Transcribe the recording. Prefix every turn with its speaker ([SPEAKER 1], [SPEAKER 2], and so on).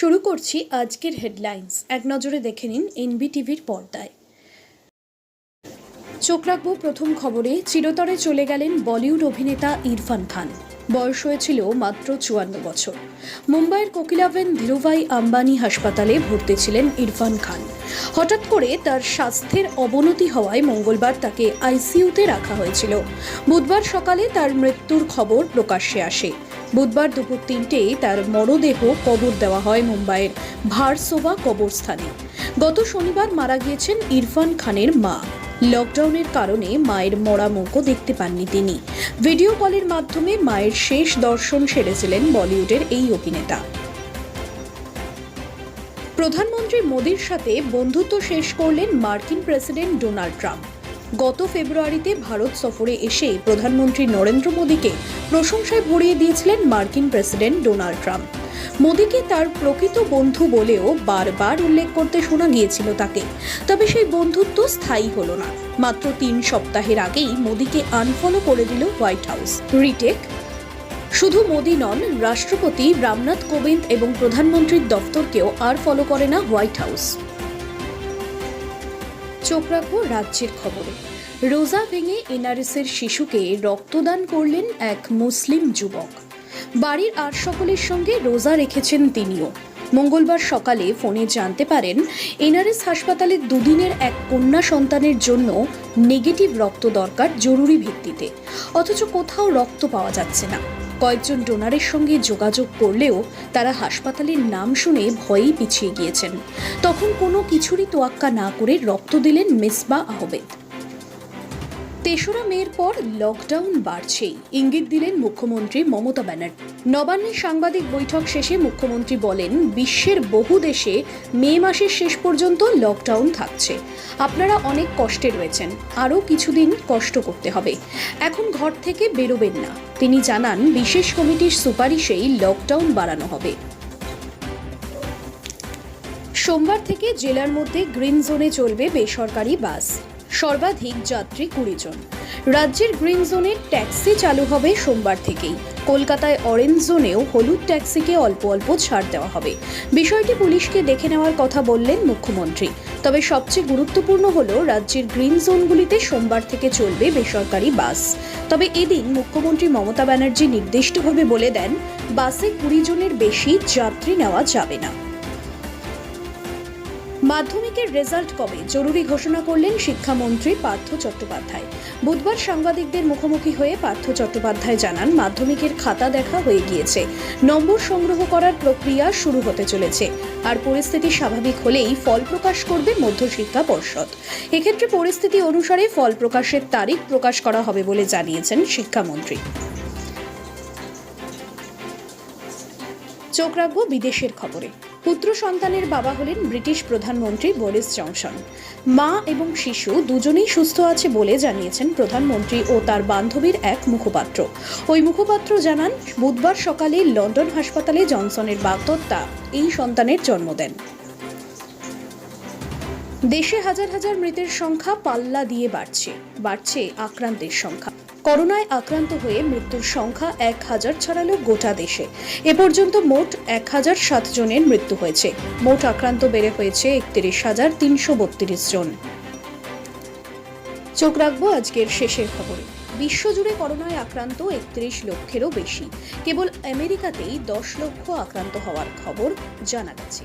[SPEAKER 1] শুরু করছি আজকের হেডলাইন্স এক নজরে দেখে নিন এনবি টিভির পর্দায়। চোখ রাখব প্রথম খবরে, চিরতরে চলে গেলেন বলিউড অভিনেতা ইরফান খান। বয়স হয়েছিল মাত্র চুয়ান্ন বছর। মুম্বাইয়ের কোকিলাবেন ধীরুভাই আম্বানি হাসপাতালে ভর্তি ছিলেন ইরফান খান। হঠাৎ করে তার স্বাস্থ্যের অবনতি হওয়ায় মঙ্গলবার তাকে আইসিইউতে রাখা হয়েছিল। বুধবার সকালে তার মৃত্যুর খবর প্রকাশ্যে আসে। বুধবার দুপুর তিনটেই তার মরদেহ কবর দেওয়া হয় মুম্বাইয়ের ভারসোভা কবরস্থানে। গত শনিবার মারা গিয়েছেন ইরফান খানের মা। লকডাউনের কারণে মায়ের মরা মুখও দেখতে পাননি তিনি। ভিডিও কলের মাধ্যমে মায়ের শেষ দর্শন সেরেছিলেন বলিউডের এই অভিনেতা। প্রধানমন্ত্রী মোদীর সাথে বন্ধুত্ব শেষ করলেন মার্কিন প্রেসিডেন্ট ডোনাল্ড ট্রাম্প। গত ফেব্রুয়ারিতে ভারত সফরে এসে প্রধানমন্ত্রী নরেন্দ্র মোদীকে প্রশংসায় ভরিয়ে দিয়েছিলেন মার্কিন প্রেসিডেন্ট ডোনাল্ড ট্রাম্প। মোদীকে তার প্রকৃত বন্ধু বলেও বারবার উল্লেখ করতে শোনা গিয়েছিল তাকে। তবে সেই বন্ধুত্ব স্থায়ী হলো না। মাত্র তিন সপ্তাহের আগেই মোদীকে আনফলো করে দিল হোয়াইট হাউস। রিটেক? শুধু মোদী নন, রাষ্ট্রপতি রামনাথ কোবিন্দ এবং প্রধানমন্ত্রীর দফতরকেও আর ফলো করে না হোয়াইট হাউস। চোখ রাখব রাজ্যের খবরে। রোজা ভেঙে এনআরএসের শিশুকে রক্তদান করলেন এক মুসলিম যুবক। বাড়ির আর সকলের সঙ্গে রোজা রেখেছেন তিনিও। মঙ্গলবার সকালে ফোনে জানতে পারেন, এনআরএস হাসপাতালে দুদিনের এক কন্যা সন্তানের জন্য নেগেটিভ রক্ত দরকার জরুরি ভিত্তিতে। অথচ কোথাও রক্ত পাওয়া যাচ্ছে না। কয়েকজন ডোনারের সঙ্গে যোগাযোগ করলেও তারা হাসপাতালের নাম শুনে ভয়েই পিছিয়ে গিয়েছেন। তখন কোনো কিছুরই তোয়াক্কা না করে রক্ত দিলেন মিসবা আহমেদ। তেসরা মের পর লকডাউন বাড়ছেই। ইঙ্গিত দিলেন মুখ্যমন্ত্রী মমতা ব্যানার্জি। নবান্নে সাংবাদিক বৈঠক শেষে মুখ্যমন্ত্রী বলেন, বিশ্বের বহু দেশে মে মাসের শেষ পর্যন্ত লকডাউন থাকছে। আপনারা অনেক কষ্টে রয়েছেন, আরও কিছুদিন কষ্ট করতে হবে। এখন ঘর থেকে বেরোবেন না। তিনি জানান, বিশেষ কমিটির সুপারিশেই লকডাউন বাড়ানো হবে। সোমবার থেকে জেলার মধ্যে গ্রিন জোনে চলবে বেসরকারি বাস। সর্বাধিক যাত্রী কুড়ি জন। রাজ্যের গ্রিন জোনের ট্যাক্সি চালু হবে সোমবার থেকেই। কলকাতায় অরেঞ্জ জোনেও হলুদ ট্যাক্সিকে অল্প অল্প ছাড় দেওয়া হবে। বিষয়টি পুলিশকে দেখে নেওয়ার কথা বললেন মুখ্যমন্ত্রী। তবে সবচেয়ে গুরুত্বপূর্ণ হল রাজ্যের গ্রিন জোনগুলিতে সোমবার থেকে চলবে বেসরকারি বাস। তবে এদিন মুখ্যমন্ত্রী মমতা ব্যানার্জি নির্দিষ্টভাবে বলে দেন, বাসে কুড়ি জনের বেশি যাত্রী নেওয়া যাবে না। মাধ্যমিকের রেজাল্ট কবে? জরুরি ঘোষণা করলেন শিক্ষামন্ত্রী পার্থ চট্টোপাধ্যায়। বুধবার সাংবাদিকদের মুখোমুখি হয়ে পার্থ চট্টোপাধ্যায় জানান, মাধ্যমিকের খাতা দেখা হয়ে গিয়েছে। নম্বর সংগ্রহ করার প্রক্রিয়া শুরু হতে চলেছে। আর পরিস্থিতি স্বাভাবিক হলেই ফল প্রকাশ করবে মধ্যশিক্ষা পর্ষদ। এক্ষেত্রে পরিস্থিতি অনুসারে ফল প্রকাশের তারিখ প্রকাশ করা হবে বলে জানিয়েছেন শিক্ষামন্ত্রী। চোখ রাখব বিদেশের খবরে। পুত্র সন্তানের বাবা হলেন ব্রিটিশ প্রধানমন্ত্রী বরিস জনসন। মা এবং শিশু দুজনেই সুস্থ আছে বলে জানিয়েছেন প্রধানমন্ত্রী ও তার বান্ধবীর এক মুখপাত্র। ওই মুখপাত্র জানান, বুধবার সকালে লন্ডন হাসপাতালে জনসনের বাগদত্তা এই সন্তানের জন্ম দেন। দেশে হাজার হাজার মৃতের সংখ্যা পাল্লা দিয়ে বাড়ছে বাড়ছে আক্রান্তের সংখ্যা। করোনায় আক্রান্ত হয়ে মৃত্যুর সংখ্যা এক হাজার ছাড়ালো গোটা দেশে। এ পর্যন্ত মোট এক হাজার সাত জনের মৃত্যু হয়েছে। মোট আক্রান্ত বেড়ে হয়েছে একত্রিশ হাজার তিনশো বত্রিশ জন। চোখ রাখব আজকের শেষের খবরে। বিশ্বজুড়ে করোনায় আক্রান্ত একত্রিশ লক্ষেরও বেশি। কেবল আমেরিকাতেই দশ লক্ষ আক্রান্ত হওয়ার খবর জানা গেছে।